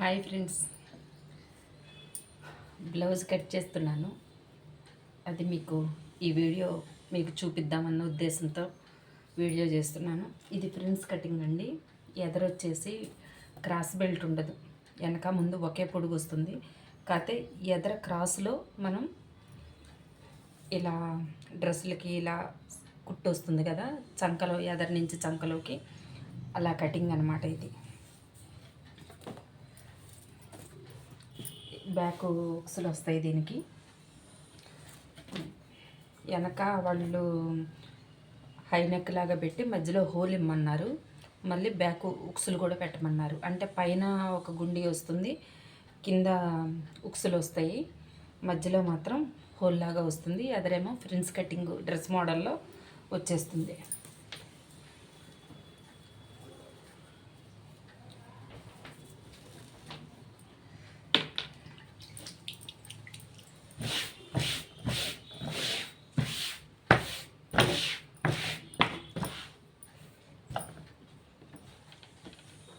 Hi friends. Blouse cut చేస్తున్నాను. అది మీకు ఈ వీడియో మీకు చూపిద్దామన్న ఉద్దేశంతో వీడియో చేస్తున్నాను. ఇది ఫ్రెండ్స్ కటింగ్ అండి. ఎదరొచ్చేసి క్రాస్ బెల్ట్ ఉండదు. వెనక ముందు ఒకే పొడుగు వస్తుంది. కాకపోతే ఎదర క్రాస్లో మనం ఇలా డ్రెస్సులకి ఇలా కుట్టు వస్తుంది కదా చంకలో ఎదర నుంచి చంకలోకి అలా కటింగ్ అనమాట ఇది. బ్యాక్ ఉక్సులు వస్తాయి దీనికి. వెనక వాళ్ళు హై నెక్ లాగా పెట్టి మధ్యలో హోల్ ఇమ్మన్నారు. మళ్ళీ బ్యాక్ ఉక్సులు కూడా పెట్టమన్నారు. అంటే పైన ఒక గుండి వస్తుంది కింద ఉక్సులు వస్తాయి. మధ్యలో మాత్రం హోల్ లాగా వస్తుంది. అదరేమో ఫ్రిన్స్ కటింగ్ డ్రెస్ మోడల్లో వచ్చేస్తుంది.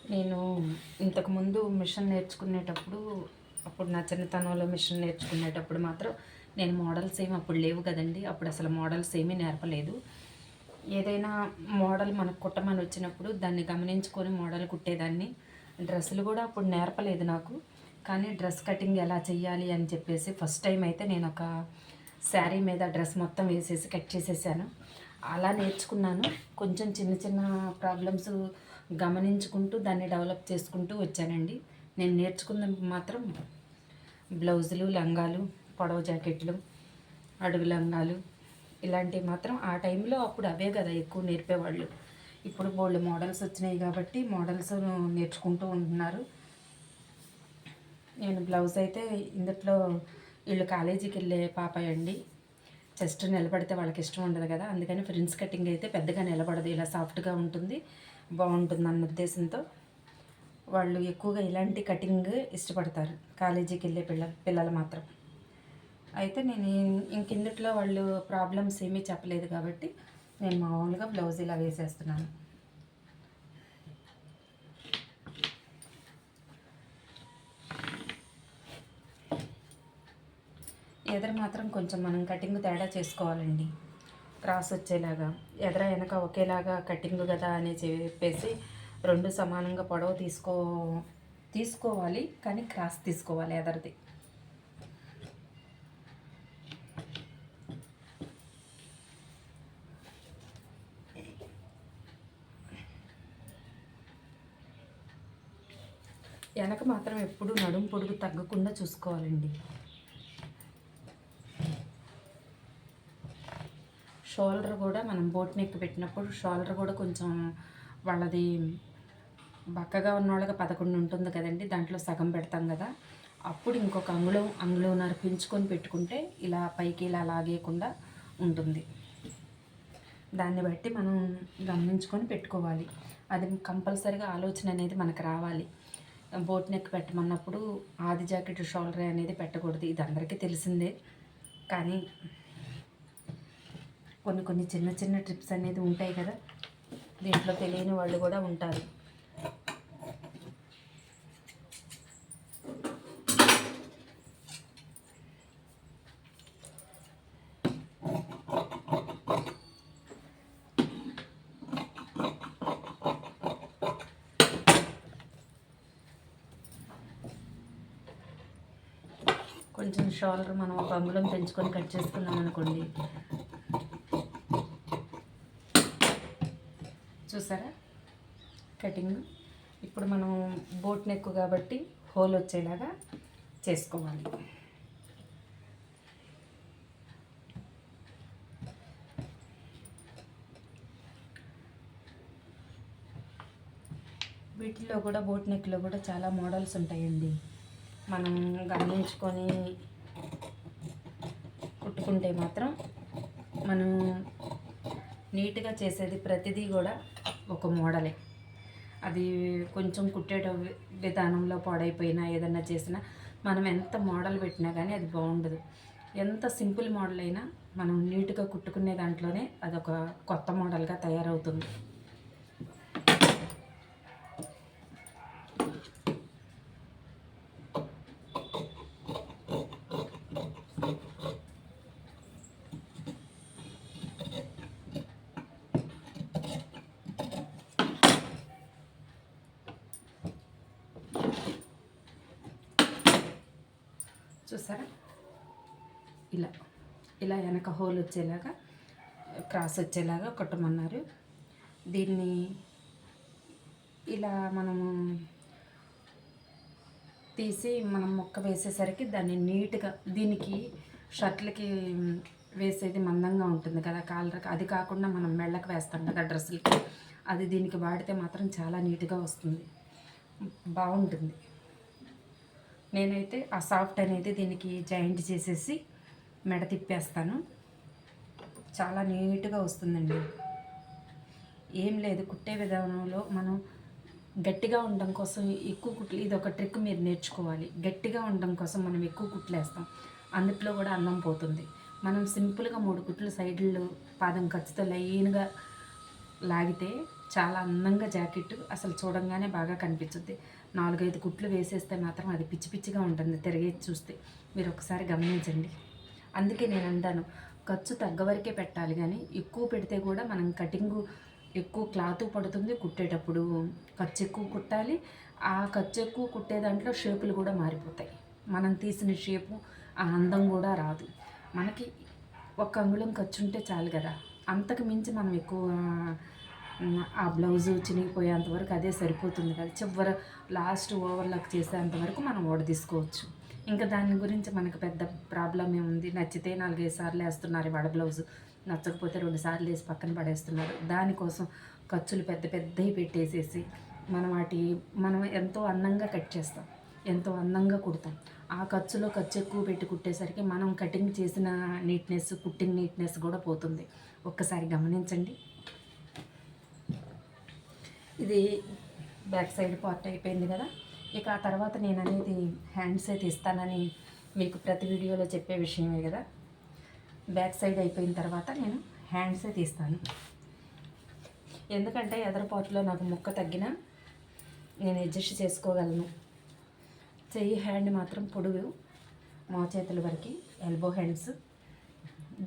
నేను ఇంతకుముందు మిషన్ నేర్చుకునేటప్పుడు అప్పుడు నా చిన్నతనంలో మిషన్ నేర్చుకునేటప్పుడు మాత్రం నేను మోడల్స్ ఏమి అప్పుడు లేవు కదండి. అప్పుడు అసలు మోడల్స్ ఏమీ నేర్పలేదు. ఏదైనా మోడల్ మనకు కుట్టమని వచ్చినప్పుడు దాన్ని గమనించుకొని మోడల్ కుట్టేదాన్ని. డ్రెస్సులు కూడా అప్పుడు నేర్పలేదు నాకు. కానీ డ్రెస్ కటింగ్ ఎలా చేయాలి అని చెప్పేసి ఫస్ట్ టైం అయితే నేను ఒక శారీ మీద డ్రెస్ మొత్తం వేసేసి కట్ చేసేసాను. అలా నేర్చుకున్నాను. కొంచెం చిన్న చిన్న ప్రాబ్లమ్స్ గమనించుకుంటూ దాన్ని డెవలప్ చేసుకుంటూ వచ్చానండి. నేను నేర్చుకున్న మాత్రం బ్లౌజులు లంగాలు పొడవ జాకెట్లు అడుగు లంగాలు ఇలాంటివి మాత్రం ఆ టైంలో అప్పుడు అవే కదా ఎక్కువ నేర్పేవాళ్ళు. ఇప్పుడు బోల్డ్ మోడల్స్ వచ్చినాయి కాబట్టి మోడల్స్ నేర్చుకుంటూ ఉంటున్నారు. నేను బ్లౌజ్ అయితే ఇందులో వీళ్ళు కాలేజీకి వెళ్ళే పాప అండి. జస్ట్ నిలబడితే వాళ్ళకి ఇష్టం ఉండదు కదా అందుకని ఫ్రిన్స్ కటింగ్ అయితే పెద్దగా నిలబడదు ఇలా సాఫ్ట్గా ఉంటుంది. బాగుంటుంది అన్న ఉద్దేశంతో వాళ్ళు ఎక్కువగా ఇలాంటి కటింగ్ ఇష్టపడతారు. కాలేజీకి వెళ్ళే పిల్ల పిల్లలు మాత్రం. అయితే నేను ఇంకిందుట్లో వాళ్ళు ప్రాబ్లమ్స్ ఏమీ చెప్పలేదు కాబట్టి నేను మామూలుగా బ్లౌజ్ ఇలా వేసేస్తున్నాను. ఎదర మాత్రం కొంచెం మనం కటింగ్ తేడా చేసుకోవాలండి. క్రాస్ వచ్చేలాగా ఎదర వెనక ఒకేలాగా కటింగ్ కదా అని చెప్పేసి రెండు సమానంగా పొడవు తీసుకో తీసుకోవాలి కానీ క్రాస్ తీసుకోవాలి ఎదరది. వెనక మాత్రం ఎప్పుడు నడుము పొడుగు తగ్గకుండా చూసుకోవాలండి. షోల్డర్ కూడా మనం బోట్ నెక్ పెట్టినప్పుడు షోల్డర్ కూడా కొంచెం వాళ్ళది బక్కగా ఉన్న వాళ్ళకి పదకొండు ఉంటుంది కదండి దాంట్లో సగం పెడతాం కదా. అప్పుడు ఇంకొక అంగుళం అంగుళంన్నర పెంచుకొని పెట్టుకుంటే ఇలా పైకి ఇలా లాగేయకుండా ఉంటుంది. దాన్ని బట్టి మనం గమనించుకొని పెట్టుకోవాలి. అది కంపల్సరిగా ఆలోచన అనేది మనకు రావాలి. బోట్ నెక్ పెట్టమన్నప్పుడు ఆది జాకెట్ షోల్డర్ అనేది పెట్టకూడదు. ఇది అందరికీ తెలిసిందే. కానీ కొన్ని కొన్ని చిన్న చిన్న ట్రిప్స్ అనేది ఉంటాయి కదా. దీంట్లో తెలియని వాళ్ళు కూడా ఉంటారు. కొంచెం షాల్ మనం ఒక అంగుళం పెంచుకొని కట్ చేసుకున్నాం అనుకోండి చూసారా? కటింగ్ ఇప్పుడు మనం బోట్ నెక్ కాబట్టి హోల్ వచ్చేలాగా చేసుకోవాలి. వీటిలో కూడా బోట్ నెక్లో కూడా చాలా మోడల్స్ ఉంటాయండి. మనం గమనించుకొని కుట్టుకుంటే మాత్రం మనం నీట్గా చేసేది ప్రతిదీ కూడా ఒక మోడలే. అది కొంచెం కుట్టేట విధానంలో పాడైపోయినా ఏదన్నా చేసినా మనం ఎంత మోడల్ పెట్టినా కానీ అది బాగుండదు. ఎంత సింపుల్ మోడల్ అయినా మనం నీట్గా కుట్టుకునే దాంట్లోనే అదొక కొత్త మోడల్గా తయారవుతుంది. చూసారా? ఇలా ఇలా వెనక హోల్ వచ్చేలాగా క్రాస్ వచ్చేలాగా కొట్టమన్నారు. దీన్ని ఇలా మనము తీసి మనం మొక్క వేసేసరికి దాన్ని నీట్గా దీనికి షర్ట్లకి వేసేది మందంగా ఉంటుంది కదా కాలరకు. అది కాకుండా మనం మెళ్ళకు వేస్తాం కదా డ్రెస్సులకి. అది దీనికి వాడితే మాత్రం చాలా నీట్గా వస్తుంది. బాగుంటుంది. నేనైతే ఆ సాఫ్ట్ అనేది దీనికి జాయింట్ చేసేసి మెడ తిప్పేస్తాను. చాలా నీట్గా వస్తుందండి. ఏం లేదు కుట్టే విధానంలో మనం గట్టిగా ఉండడం కోసం ఎక్కువ కుట్లు ఇది ఒక ట్రిక్ మీరు నేర్చుకోవాలి. గట్టిగా ఉండడం కోసం మనం ఎక్కువ కుట్లు వేస్తాం. అందుట్లో కూడా అన్నం పోతుంది. మనం సింపుల్గా మూడు కుట్లు సైడ్లు పాదం ఖర్చుతో లైన్గా లాగితే చాలా అందంగా జాకెట్ అసలు చూడంగానే బాగా కనిపించుద్ది నాలుగైదు కుట్లు వేసేస్తే మాత్రం అది పిచ్చి పిచ్చిగా ఉంటుంది తిరిగే చూస్తే. మీరు ఒకసారి గమనించండి. అందుకే నేను అంటాను ఖర్చు తగ్గవరకే పెట్టాలి కానీ ఎక్కువ పెడితే కూడా మనం కటింగు ఎక్కువ క్లాత్ పడుతుంది కుట్టేటప్పుడు. ఖర్చు ఎక్కువ కుట్టాలి ఆ ఖర్చు ఎక్కువ కుట్టే దాంట్లో షేపులు కూడా మారిపోతాయి. మనం తీసిన షేపు ఆ అందం కూడా రాదు. మనకి ఒక అంగుళం ఖర్చు ఉంటే చాలు కదా. అంతకు మించి మనం ఎక్కువ ఆ బ్లౌజ్ చినిగిపోయేంత వరకు అదే సరిపోతుంది కదా. చివరి లాస్ట్ ఓవర్లాక్ చేసేంత వరకు మనం ఓడ తీసుకోవచ్చు. ఇంకా దాని గురించి మనకు పెద్ద ప్రాబ్లం ఏముంది నచ్చితే నాలుగైదు సార్లు వేస్తున్నారు వడ బ్లౌజ్. నచ్చకపోతే రెండు సార్లు వేసి పక్కన పడేస్తున్నారు. దానికోసం ఖర్చులు పెద్ద పెద్దవి పెట్టేసేసి మనం వాటి మనం ఎంతో అందంగా కట్ చేస్తాం. ఎంతో అందంగా కుడతాం. ఆ ఖర్చులో ఖర్చు ఎక్కువ పెట్టి కుట్టేసరికి మనం కటింగ్ చేసిన నీట్నెస్ కుట్టింగ్ నీట్నెస్ కూడా పోతుంది. ఒక్కసారి గమనించండి. ఇది బ్యాక్ సైడ్ పార్ట్ అయిపోయింది కదా. ఇక ఆ తర్వాత నేను అనేది హ్యాండ్స్ అయితే ఇస్తానని మీకు ప్రతి వీడియోలో చెప్పే విషయమే కదా. బ్యాక్ సైడ్ అయిపోయిన తర్వాత నేను హ్యాండ్సే తీస్తాను ఎందుకంటే ఎదర పార్ట్లో నాకు ముక్క తగ్గినా నేను అడ్జస్ట్ చేసుకోగలను. చెయ్యి హ్యాండ్ మాత్రం పొడుగు మా చేతుల వరకు ఎల్బో హ్యాండ్స్.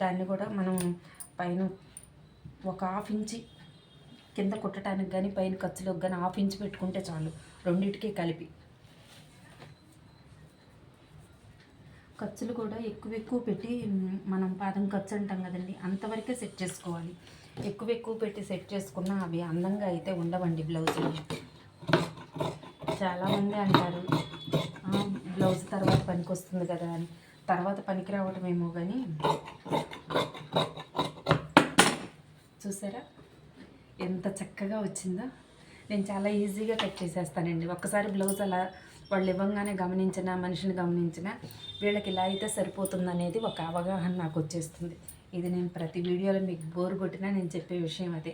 దాన్ని కూడా మనం పైన ఒక హాఫ్ ఇంచి కింద కుట్టడానికి కానీ పైన ఖర్చులకు కానీ హాఫ్ ఇంచ్ పెట్టుకుంటే చాలు. రెండింటికి కలిపి. ఖర్చులు కూడా ఎక్కువ ఎక్కువ పెట్టి మనం పాదం ఖర్చు అంటాం కదండి అంతవరకే సెట్ చేసుకోవాలి. ఎక్కువ ఎక్కువ పెట్టి సెట్ చేసుకున్నా అవి అందంగా అయితే ఉండవండి బ్లౌజులు. చాలామంది అంటారు బ్లౌజ్ తర్వాత పనికి వస్తుంది కదా అని. తర్వాత పనికి రావటమేమో కానీ చూసారా? ఎంత చక్కగా వచ్చిందో. నేను చాలా ఈజీగా కట్ చేసేస్తానండి. ఒక్కసారి బ్లౌజ్ అలా వాళ్ళు ఇవ్వంగానే గమనించిన మనిషిని గమనించిన వీళ్ళకి ఇలా అయితే సరిపోతుంది అనేది ఒక అవగాహన నాకు వచ్చేస్తుంది. ఇది నేను ప్రతి వీడియోలో మీకు బోర్ కొట్టినా నేను చెప్పే విషయం అదే.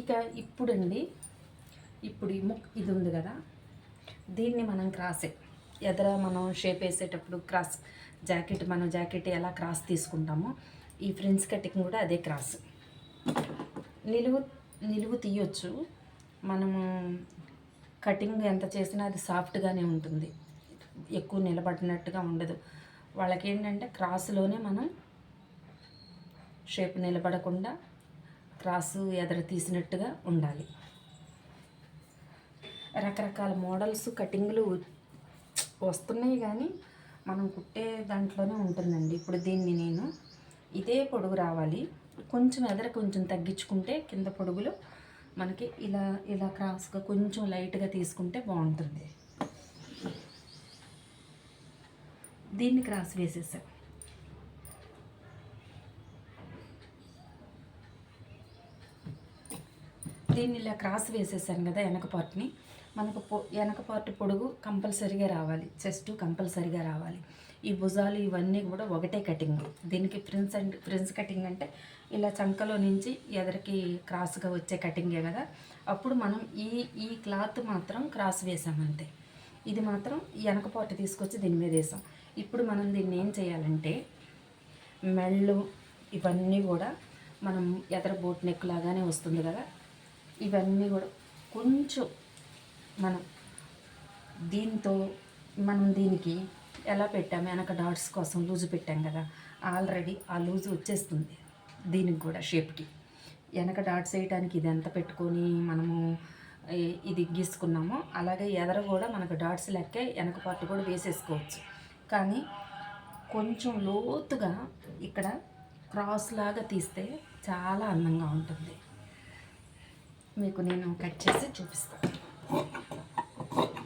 ఇక ఇప్పుడండి ఇప్పుడు ఈ ముక్ ఇది ఉంది కదా. దీన్ని మనం క్రాసే. ఎదర మనం షేప్ వేసేటప్పుడు క్రాస్ జాకెట్ మనం జాకెట్ ఎలా క్రాస్ తీసుకుంటామో ఈ ఫ్రెండ్స్ కటింగ్ కూడా అదే క్రాస్. నిలువు నిలువు తీయొచ్చు. మనము కటింగ్ ఎంత చేసినా అది సాఫ్ట్గానే ఉంటుంది. ఎక్కువ నిలబడినట్టుగా ఉండదు. వాళ్ళకి ఏంటంటే క్రాస్లోనే మనం షేప్ నిలబడకుండా క్రాసు ఎదర తీసినట్టుగా ఉండాలి. రకరకాల మోడల్స్ కటింగ్లు వస్తున్నాయి కానీ మనం కుట్టే దాంట్లోనే ఉంటుందండి. ఇప్పుడు దీన్ని నేను ఇదే పొడుగు రావాలి. కొంచెం ఎదర కొంచెం తగ్గించుకుంటే కింద పొడుగులు మనకి ఇలా ఇలా క్రాస్గా కొంచెం లైట్గా తీసుకుంటే బాగుంటుంది. దీన్ని క్రాస్ వేసేసాం. దీన్ని ఇలా క్రాస్ వేసేసాను కదా వెనక పార్ట్ని. మనకు పొ వెనక పార్ట్ పొడుగు కంపల్సరీగా రావాలి. చెస్ట్ కంపల్సరీగా రావాలి. ఈ భుజాలు ఇవన్నీ కూడా ఒకటే కటింగ్. దీనికి ఫ్రిన్స్ అండ్ ఫ్రిన్స్ కటింగ్ అంటే ఇలా చంకలో నుంచి ఎదరికి క్రాస్గా వచ్చే కటింగే కదా. అప్పుడు మనం ఈ ఈ క్లాత్ మాత్రం క్రాస్ వేసామంతే. ఇది మాత్రం ఈ వెనక పార్ట్ తీసుకొచ్చి దీని మీద వేసాం. ఇప్పుడు మనం దీన్ని ఏం చేయాలంటే మెళ్ళు ఇవన్నీ కూడా మనం ఎదర బోట్ నెక్ లాగానే వస్తుంది కదా. ఇవన్నీ కూడా కొంచెం మనం దీంతో మనం దీనికి ఎలా పెట్టాము? వెనక డాట్స్ కోసం లూజు పెట్టాం కదా. ఆల్రెడీ ఆ లూజు వచ్చేస్తుంది దీనికి కూడా షేప్కి. వెనక డాట్స్ వేయడానికి ఇది ఎంత పెట్టుకొని మనము ఇది గీసుకున్నామో అలాగే ఎదర కూడా మనకు డాట్స్ లెక్కే వెనక పార్ట్ కూడా వేసేసుకోవచ్చు. కానీ కొంచెం లోతుగా ఇక్కడ క్రాస్ లాగా తీస్తే చాలా అందంగా ఉంటుంది. మీకు నేను కట్ చేసి చూపిస్తాను.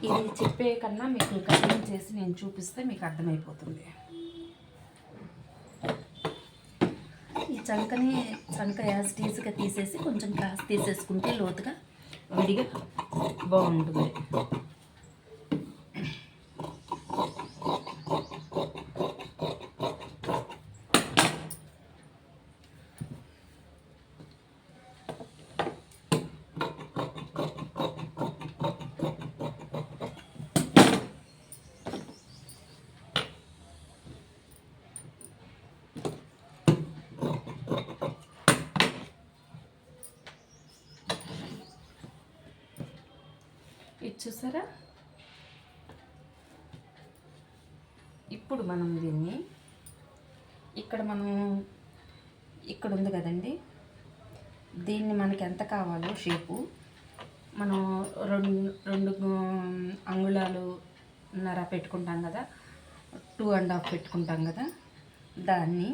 ఇది చెప్పే కన్నా మీకు కటింగ్ చేసి నేను చూపిస్తే మీకు అర్థమైపోతుంది. ఈ చంకని చంక యాజ్ టీజ్గా తీసేసి కొంచెం క్లాస్ తీసేసుకుంటే లోతుగా విడిగా బాగుంటుంది. చూసారా? ఇప్పుడు మనం దీన్ని ఇక్కడ మనం ఇక్కడ ఉంది కదండి. దీన్ని మనకి ఎంత కావాలో షేపు. మనం రెండు రెండు అంగుళాలు నర పెట్టుకుంటాం కదా. టూ అండ్ హాఫ్ పెట్టుకుంటాం కదా. దాన్ని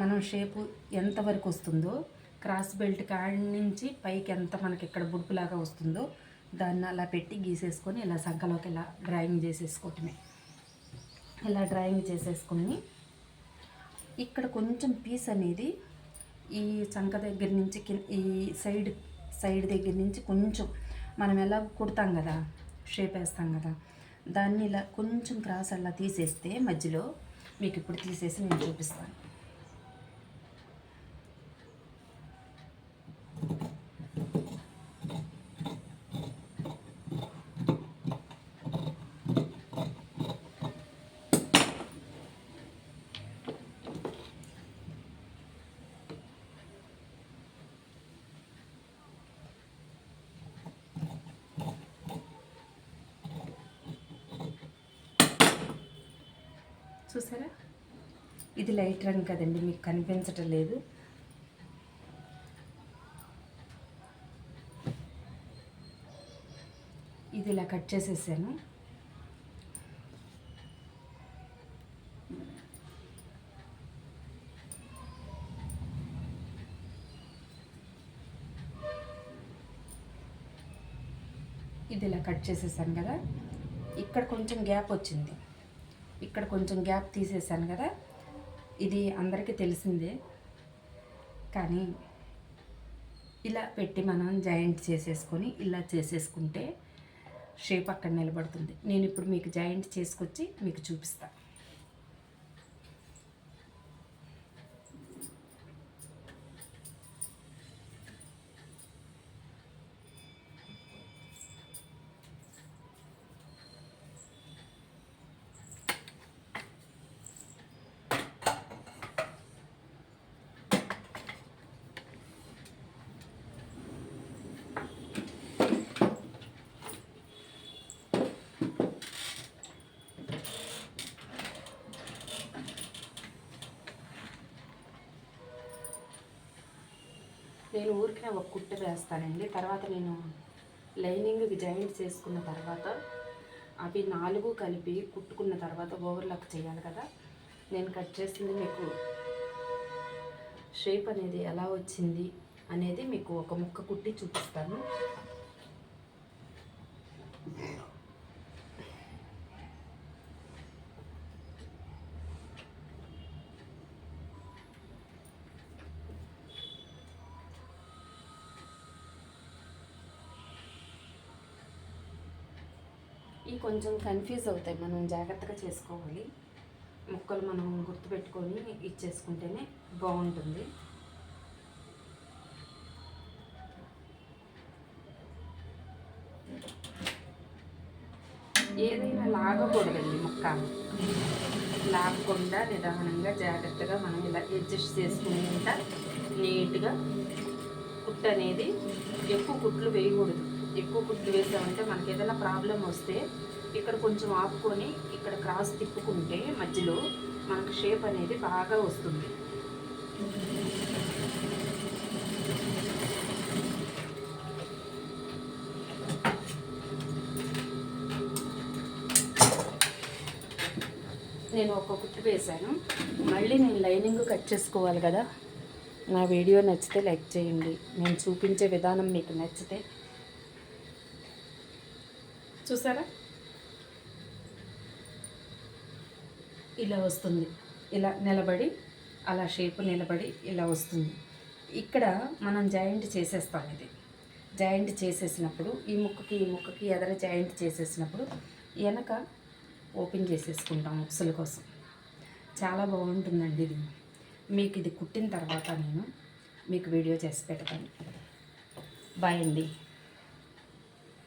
మనం షేపు ఎంతవరకు వస్తుందో క్రాస్ బెల్ట్ కాడి నుంచి పైకి ఎంత మనకి ఇక్కడ బుడుపులాగా వస్తుందో దాన్ని అలా పెట్టి గీసేసుకొని ఇలా సంఖలోకి ఇలా డ్రాయింగ్ చేసేసుకోవటమే. ఇలా డ్రాయింగ్ చేసేసుకుని ఇక్కడ కొంచెం పీస్ అనేది ఈ చంక దగ్గర నుంచి కింద ఈ సైడ్ సైడ్ దగ్గర నుంచి కొంచెం మనం ఎలా కుడతాం కదా షేప్ వేస్తాం కదా దాన్ని ఇలా కొంచెం క్రాస్ అలా తీసేస్తే మధ్యలో మీకు ఇప్పుడు తీసేసి నేను చూపిస్తాను. చూసారా? ఇది లైట్ రంగు కదండి మీకు కనిపించటం లేదు. ఇది ఇలా కట్ చేసేసాను. ఇది ఇలా కట్ చేసేసాను కదా. ఇక్కడ కొంచెం గ్యాప్ వచ్చింది. ఇక్కడ కొంచెం గ్యాప్ తీసేసాను కదా. ఇది అందరికీ తెలిసిందే. కానీ ఇలా పెట్టి మనం జాయింట్ చేసేసుకొని ఇలా చేసేసుకుంటే షేప్ అక్కడ నిలబడుతుంది. నేను ఇప్పుడు మీకు జాయింట్ చేసుకొచ్చి మీకు చూపిస్తాను నేను ఊరికిన ఒక కుట్ట వేస్తానండి. తర్వాత నేను లైనింగ్కి జాయింట్ చేసుకున్న తర్వాత అవి నాలుగు కలిపి కుట్టుకున్న తర్వాత ఓవర్లాక్ చేయాలి కదా. నేను కట్ చేసింది మీకు షేప్ అనేది ఎలా వచ్చింది అనేది మీకు ఒక ముక్క కుట్టి చూపిస్తాను. ఈ కొంచెం కన్ఫ్యూజ్ అవుతాయి. మనం జాగ్రత్తగా చేసుకోవాలి. ముక్కలు మనం గుర్తుపెట్టుకొని ఇచ్చేసుకుంటేనే బాగుంటుంది. ఏదైనా లాగకూడదండి ముక్క. లాగకుండా నిదానంగా జాగ్రత్తగా మనం ఇలా అడ్జస్ట్ చేసుకుంటా నీట్గా కుట్టు అనేది ఎక్కువ కుట్లు వేయకూడదు. ఎక్కువ గుర్తు వేసామంటే మనకి ఏదైనా ప్రాబ్లం వస్తే ఇక్కడ కొంచెం ఆపుకొని ఇక్కడ క్రాస్ తిప్పుకుంటే మధ్యలో మనకు షేప్ అనేది బాగా వస్తుంది. నేను ఒక గుర్తు వేశాను. మళ్ళీ నేను లైనింగ్ కట్ చేసుకోవాలి కదా. నా వీడియో నచ్చితే లైక్ చేయండి. నేను చూపించే విధానం మీకు నచ్చితే చూసారా? ఇలా వస్తుంది. ఇలా నిలబడి అలా షేప్ నిలబడి ఇలా వస్తుంది. ఇక్కడ మనం జాయింట్ చేసేస్తాం ఇది. జాయింట్ చేసేసినప్పుడు ఈ ముక్కకి ఈ ముక్కకి ఎదర జాయింట్ చేసేసినప్పుడు వెనక ఓపెన్ చేసేసుకుంటాం ఉక్సుల కోసం. చాలా బాగుంటుందండి ఇది. మీకు ఇది కుట్టిన తర్వాత నేను మీకు వీడియో చేసి పెడతాను. బాయ్ అండి.